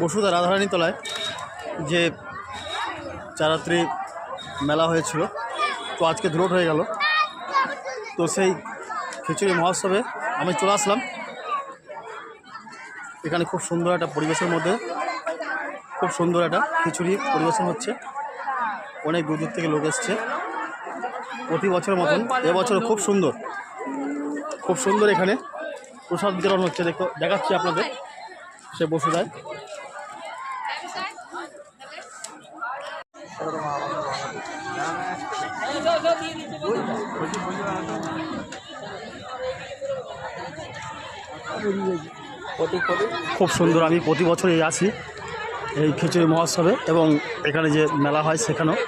বসুধা রাধারানী তলায় যে চারাত্রি মেলা হয়েছিল, তো আজকে ধুলোট হয়ে গেল। তো সেই খিচুড়ি মহোৎসবে আমি চলে আসলাম। এখানে খুব সুন্দর একটা পরিবেশের মধ্যে, খুব সুন্দর একটা খিচুড়ি পরিবেশন হচ্ছে। অনেক দূর দূর থেকে লোক এসছে। প্রতি বছরের মতন এবছর খুব সুন্দর। খুব সুন্দর এখানে প্রসাদ বিতরণ হচ্ছে। দেখো, দেখাচ্ছি আপনাদের সে বসুদায় খুব সুন্দর, আমি প্রতি বছরই আছি এই খিচুড়ি মহোৎসবে এবং এখানে যে মেলা হয় সেখানেও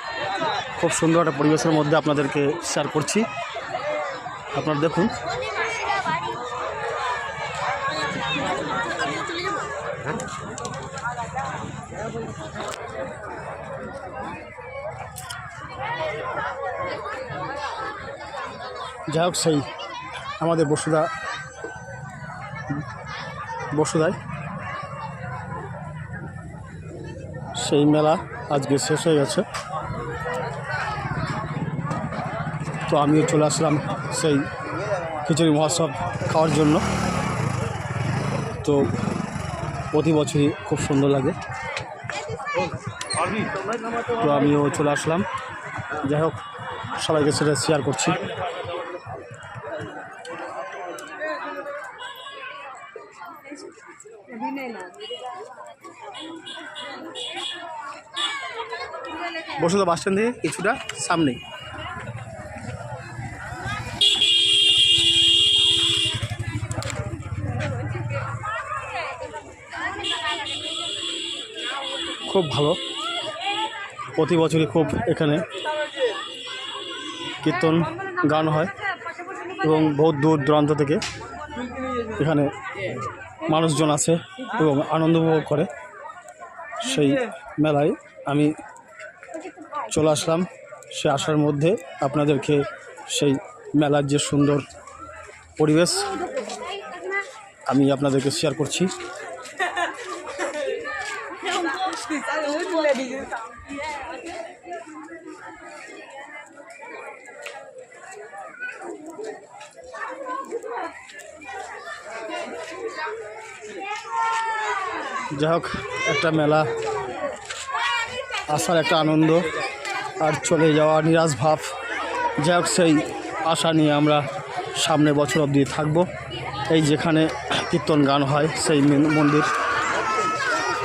খুব সুন্দর একটা পরিবেশের মধ্যে আপনাদেরকে শেয়ার করছি। আপনারা দেখুন। যাই হোক সেই আমাদের বসুধা বসুধায় সেই মেলা আজকে শেষ হয়ে গেছে। তো আমিও চলে আসলাম সেই খিচুড়ি মহোৎসব খাওয়ার জন্য। তো প্রতি বছরই খুব সুন্দর লাগে। তো আমিও চলে আসলাম। যাই হোক, সবাইকে সেটা শেয়ার করছি। বসুধা বাস স্ট্যান্ড থেকে, কিছুটা সামনে খুব ভালো। প্রতি বছরই খুব এখানে কীর্তন গান হয় এবং বহুত দূর দূরান্ত থেকে এখানে মানুষজন আসে এবং আনন্দ উপভোগ করে। সেই মেলায় আমি চলে আসলাম। সে আসার মধ্যে আপনাদেরকে সেই মেলার যে সুন্দর পরিবেশ আমি আপনাদেরকে শেয়ার করছি। যাই হোক, একটা মেলা, আসার একটা আনন্দ, আর চলে যাওয়া নিরাশ ভাব। যাই হোক, সেই আশা নিয়ে আমরা সামনে বছর অবধি থাকব। এই যেখানে কীর্তন গান হয়, সেই মেন- মন্দির।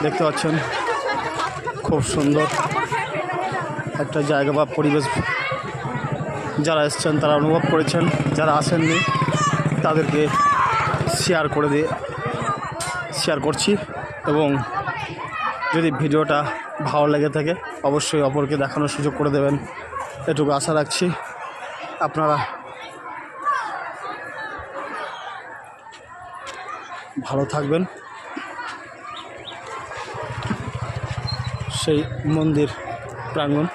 দেখতে পাচ্ছেন, খুব সুন্দর একটা জায়গা বা পরিবেশ। যারা এসছেন, তারা অনুভব করেছেন। যারা আসেননি, তাদেরকে শেয়ার করে দিয়ে শেয়ার করছি। এবং যদি ভিডিওটা ভালো লেগে থাকে, অবশ্যই অপরকে দেখানোর সুযোগ করে দেবেন। এটুকু আশা রাখছি। আপনারা ভালো থাকবেন। সেই মন্দির প্রাঙ্গণ।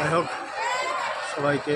যাই হোক সবাইকে